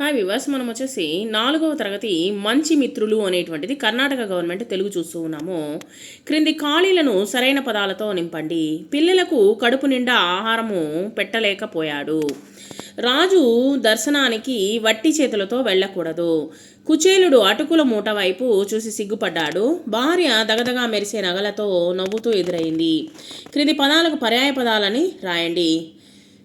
Hi వివాస్ మనం వచ్చేసి నాలుగవ తరగతి మంచి మిత్రులు అనేటువంటిది కర్ణాటక గవర్నమెంట్ తెలుగు చూస్తూ ఉన్నాము. క్రింది ఖాళీలను సరైన పదాలతో నింపండి. పిల్లలకు కడుపు నిండా ఆహారము పెట్టలేకపోయాడు. రాజు దర్శనానికి వట్టి చేతులతో వెళ్ళకూడదు. కుచేలుడు అటుకుల మూట వైపు చూసి సిగ్గుపడ్డాడు. భార్య దగదగా మెరిసే నగలతో నవ్వుతూ ఎదురైంది. క్రింది పదాలకు పర్యాయ పదాలని రాయండి.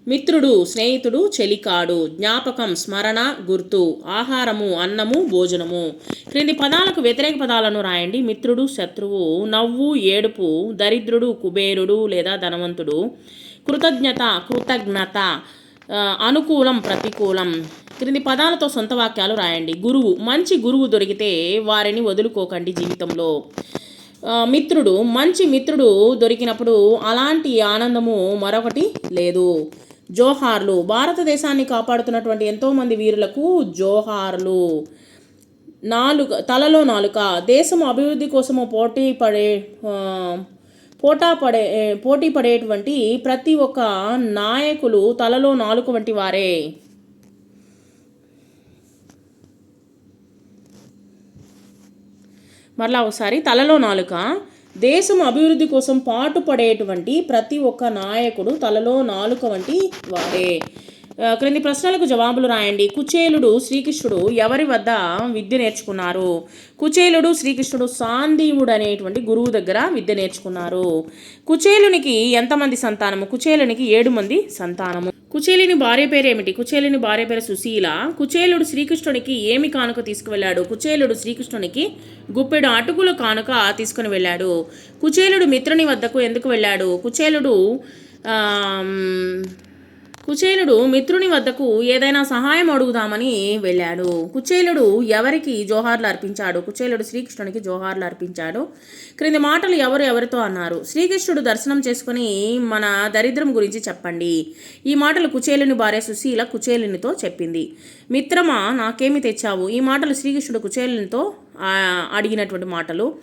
మిత్రుడు స్నేహితుడు చెలికాడు జ్ఞాపకం స్మరణ గుర్తు ఆహారము అన్నము భోజనము. క్రింది పదాలకు వ్యతిరేక పదాలను రాయండి. మిత్రుడు శత్రువు నవ్వు ఏడుపు దరిద్రుడు కుబేరుడు లేదా ధనవంతుడు. కృతజ్ఞత కృతజ్ఞత అనుకూలం ప్రతికూలం. క్రింది పదాలతో సొంత వాక్యాలు రాయండి. గురువు మంచి గురువు దొరికితే వారిని వదులుకోకండి జీవితంలో. మిత్రుడు మంచి మిత్రుడు దొరికినప్పుడు అలాంటి ఆనందము మరొకటి లేదు. జోహార్లు. భారతదేశాన్ని కాపాడుతున్నటువంటి ఎంతోమంది వీరులకు జోహార్లు. నాలుక తలలో నాలుక. దేశం అభివృద్ధి కోసము పోటీ పడే పోటా పడే పోటీ పడేటువంటి ప్రతి ఒక్క నాయకులు తలలో నాలుక వంటి వారే. మరలా ఒకసారి తలలో నాలుక. దేశం అభివృద్ధి కోసం పాటుపడేటువంటి ప్రతి ఒక్క నాయకుడు తలలో నాలుక వంటి వారే. క్రింది ప్రశ్నలకు జవాబులు రాయండి. కుచేలుడు శ్రీకృష్ణుడు ఎవరి వద్ద విద్య నేర్చుకున్నారు? కుచేలుడు శ్రీకృష్ణుడు సాందీవుడు అనేటువంటి గురువు దగ్గర విద్య నేర్చుకున్నారు. కుచేలునికి ఎంతమంది సంతానము? కుచేలునికి ఏడు మంది సంతానము. కుచేలిని భార్య పేరు ఏమిటి? కుచేలిని భార్య పేరు సుశీల. కుచేలుడు శ్రీకృష్ణునికి ఏమి కానుక తీసుకువెళ్ళాడు? కుచేలుడు శ్రీకృష్ణునికి గుప్పెడు అటుకుల కానుక తీసుకుని వెళ్ళాడు. కుచేలుడు మిత్రుని వద్దకు ఎందుకు వెళ్ళాడు? కుచేలుడు కుచేలుడు మిత్రుని వద్దకు ఏదైనా సహాయం అడుగుదామని వెళ్ళాడు. కుచేలుడు ఎవరికి జోహార్లు అర్పించాడు? కుచేలుడు శ్రీకృష్ణునికి జోహార్లు అర్పించాడు. క్రింది మాటలు ఎవరు ఎవరితో అన్నారు? శ్రీకృష్ణుడు దర్శనం చేసుకుని మన దరిద్రం గురించి చెప్పండి. ఈ మాటలు కుచేలుని భార్య సుశీల కుచేలునితో చెప్పింది. మిత్రమా నాకేమి తెచ్చావు? ఈ మాటలు శ్రీకృష్ణుడు కుచేలునితో అడిగినటువంటి మాటలు.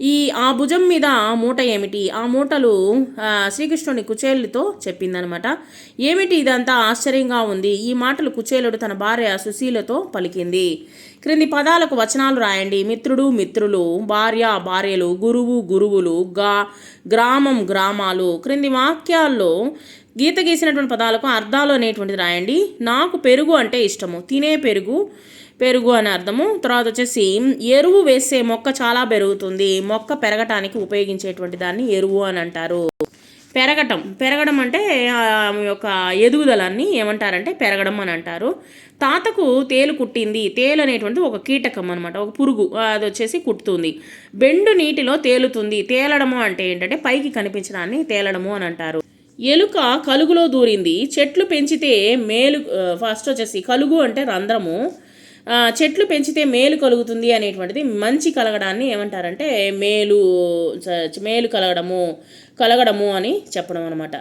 ఈ ఆ భుజం మీద మూట ఏమిటి? ఆ మూటలు శ్రీకృష్ణుని కుచేలుతో చెప్పిందనమాట ఏమిటి ఇదంతా? ఆశ్చర్యంగా ఉంది. ఈ మాటలు కుచేలుడు తన భార్య సుశీలతో పలికింది. క్రింది పదాలకు వచనాలు రాయండి. మిత్రుడు మిత్రులు భార్య భార్యలు గురువు గురువులు గా గ్రామం గ్రామాలు. క్రింది వాక్యాల్లో గీత గీసినటువంటి పదాలకు అర్థాలు అనేటువంటిది రాయండి. నాకు పెరుగు అంటే ఇష్టము. తినే పెరుగు పెరుగు అని అర్థము. తర్వాత వచ్చేసి ఎరువు వేసే మొక్క చాలా పెరుగుతుంది. మొక్క పెరగటానికి ఉపయోగించేటువంటి దాన్ని ఎరువు అని అంటారు. పెరగటం. పెరగడం అంటే యొక్క ఎదుగుదలన్ని ఏమంటారంటే పెరగడం అని అంటారు. తాతకు తేలు కుట్టింది. తేలు అనేటువంటి ఒక కీటకం అనమాట ఒక పురుగు. అది వచ్చేసి కుట్టుతుంది. బెండు నీటిలో తేలుతుంది. తేలడము అంటే ఏంటంటే పైకి కనిపించడాన్ని తేలడము అని అంటారు. ఎలుక కలుగులో దూరింది. చెట్లు పెంచితే మేలు ఫస్ట్ వచ్చేసి కలుగు అంటే రంధ్రము. చెట్లు పెంచితే మేలు కలుగుతుంది అనేటువంటిది మంచి కలగడాన్ని ఏమంటారంటే మేలు మేలు కలగడము కలగడము అని చెప్పడం అనమాట